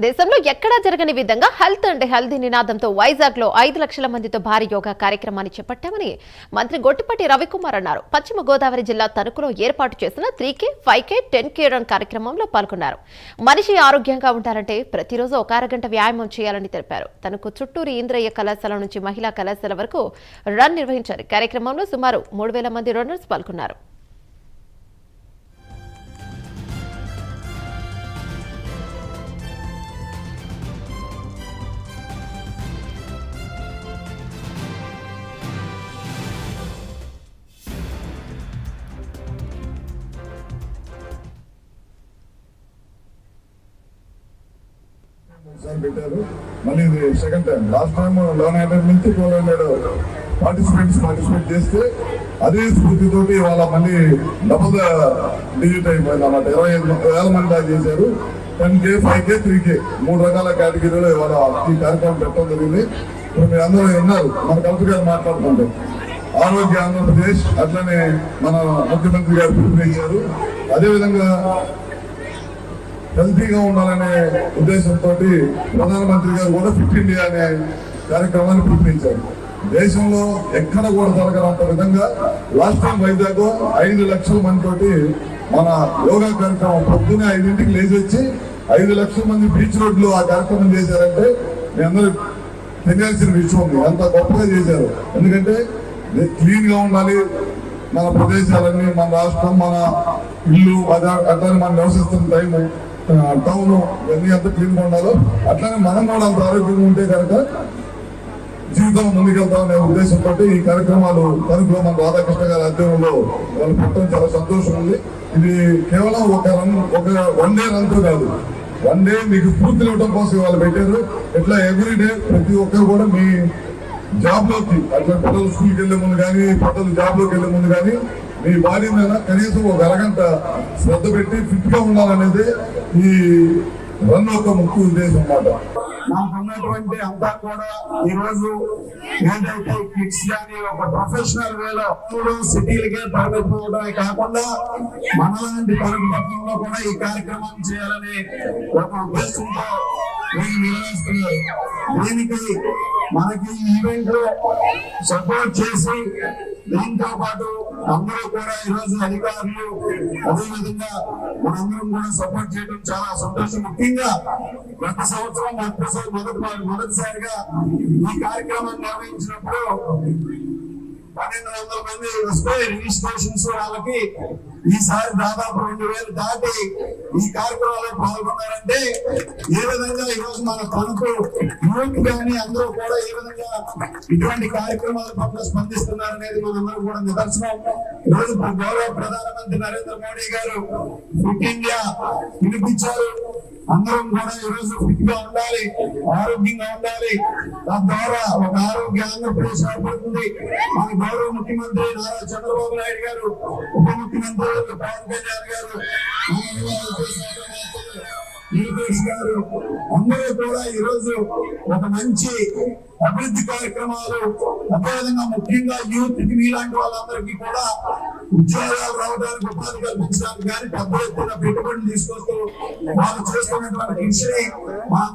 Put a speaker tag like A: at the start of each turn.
A: దేశంలో ఎక్కడా జరగని విధంగా హెల్త్ అండ్ హెల్దీ నినాదంతో వైజాగ్లో ఐదు లక్షల మందితో భారీ యోగా కార్యక్రమాన్ని చేపట్టామని మంత్రి గొట్టిపాటి రవికుమార్ అన్నారు. పశ్చిమ గోదావరి జిల్లా తణుకులో ఏర్పాటు చేసిన three K five K ten K run కార్యక్రమంలో పాల్గొన్నారు. మనిషి ఆరోగ్యంగా ఉండాలంటే ప్రతిరోజు ఒక అరగంట వ్యాయామం చేయాలని తెలిపారు. తనకు చుట్టూరు ఇంద్రయ్య కళాశాల నుంచి మహిళా కళాశాల వరకు రన్ నిర్వహించారు. కార్యక్రమంలో సుమారు మూడు వేల మంది రన్నర్స్ పాల్గొన్నారు.
B: పెట్టారు. మళ్ళీ ఇది second time last time eleven hundred నుంచి ట్వెల్వ్ హండ్రెడ్ పార్టిసిపెంట్స్ పార్టిసిపేట్ చేస్తే అదే స్ఫూర్తితోటి వాళ్ళ మళ్ళీ డబుల్ డిజిట్ అయిపోయింది అన్నమాట ఇరవై ఐదు వేల మంది దాకా చేశారు. Ten K five K three K మూడు రకాల కేటగిరీలో ఇవాళ ఈ కార్యక్రమం పెట్టడం జరిగింది. ఇప్పుడు మీరు అందరూ ఉన్నారు మన కలెక్టర్ గారు మాట్లాడుకుంటారు ఆరోగ్య ఆంధ్రప్రదేశ్ అట్లనే మన ముఖ్యమంత్రి గారు పిలుపునిచ్చారు. అదేవిధంగా హెల్తీగా ఉండాలనే ఉద్దేశంతో ప్రధానమంత్రి గారు కూడా ఫిట్ ఇండియా అనే కార్యక్రమాన్ని పిలుపునిచ్చారు దేశంలో ఎక్కడ కూడా జరగనంత విధంగా లాస్ట్ టైం వైజాగ్ ఐదు లక్షల మందితోటి మన యోగా కార్యక్రమం పొద్దునే ఐదింటికి లేచి వచ్చి ఐదు లక్షల మంది బీచ్ రోడ్లో ఆ కార్యక్రమం చేశారంటే మీ అందరూ తెలియాల్సిన విషయం అంత గొప్పగా చేశారు. ఎందుకంటే క్లీన్గా ఉండాలి. మన ప్రదేశాలన్నీ మన రాష్ట్రం మన ఇల్లు బజార్ అట్లనే మనం నివసిస్తున్న టైం టౌన్ ఇవన్నీ ఎంత క్లీన్ ఉండాలో. అట్లనే మనం కూడా అంత ఆరోగ్యంగా ఉంటే కనుక జీవితం ముందుకెళ్తాం అనే ఉద్దేశంతో ఈ కార్యక్రమాలు తణుకులో మన రాధాకృష్ణ గారి అధ్యయనంలో వాళ్ళు పెట్టడం చాలా సంతోషం ఉంది. ఇది కేవలం ఒక రన్ ఒక వన్ డే రన్తో కాదు. వన్ డే మీకు స్ఫూర్తిని ఇవ్వడం కోసం వాళ్ళు పెట్టారు. ఇట్లా ఎవ్రీ డే ప్రతి ఒక్కరు కూడా మీ జాబ్లోకి అట్లా పిల్లలు స్కూల్కి వెళ్ళే ముందు కానీ పిల్లలు జాబ్లోకి ముందు కానీ మీ బాడీ మీద కనీసం ఒక అరగంట శ్రద్ధ పెట్టి ఫిట్గా ఉండాలనేది ఈ రన్ యొక్క ముఖ్య ఉద్దేశం అన్నమాట.
C: మాకు ఉన్నటువంటి అంతా కూడా ఈ రోజు ఏదైతే కిడ్స్ కానీ ఒక ప్రొఫెషనల్ వేలో సిటీలకే పరిమితం కాకుండా మనలాంటి పరిమితంలో కూడా ఈ కార్యక్రమం చేయాలని ఒక ఉద్దేశంతో దీనికి మనకి ఈవెంట్లో సపోర్ట్ చేసి దీంతో పాటు అందరూ కూడా ఈ రోజు అధికారులు అదే విధంగా మనందరం కూడా సపోర్ట్ చేయడం చాలా సంతోషం. ముఖ్యంగా గత సంవత్సరం మొదటిసారి మొదటి మొదటిసారిగా ఈ కార్యక్రమం నిర్వహించినప్పుడు పన్నెండు వందల మంది వస్తే రిజిస్ట్రేషన్స్ వాళ్ళకి ఈసారి దాదాపు రెండు వేలు దాటి ఈ కార్యక్రమంలో పాల్గొన్నారంటే ఏ విధంగా ఈ రోజు మన తణుకు యూత్ కానీ అందరూ కూడా ఏ విధంగా ఇటువంటి కార్యక్రమాల పట్ల స్పందిస్తున్నారు అనేది మనందరూ కూడా నిదర్శనం. ఈ రోజు గౌరవ ప్రధానమంత్రి నరేంద్ర మోడీ గారు ఫిట్ ఇండియా పిలిపించారు అందరం కూడా ఈ రోజు ఫిట్గా ఉండాలి ఆరోగ్యంగా ఉండాలి. తద్వారా ఒక ఆరోగ్య ఆంధ్రప్రదేశ్ ఏర్పడుతుంది మన గౌరవ ముఖ్యమంత్రి నారా చంద్రబాబు నాయుడు గారు ఉప ముఖ్యమంత్రి పవన్ కళ్యాణ్ గారు గారు అందరూ కూడా ఈ రోజు ఒక మంచి అభివృద్ధి కార్యక్రమాలు అదేవిధంగా ముఖ్యంగా యూత్కి మీలాంటి వాళ్ళందరికీ కూడా ఉద్యోగాలు రావడానికి ఉపాధి కల్పించడానికి కానీ పెద్ద ఎత్తున పెట్టుబడులు తీసుకొస్తూ వాళ్ళు చేస్తున్నటువంటి కృషిని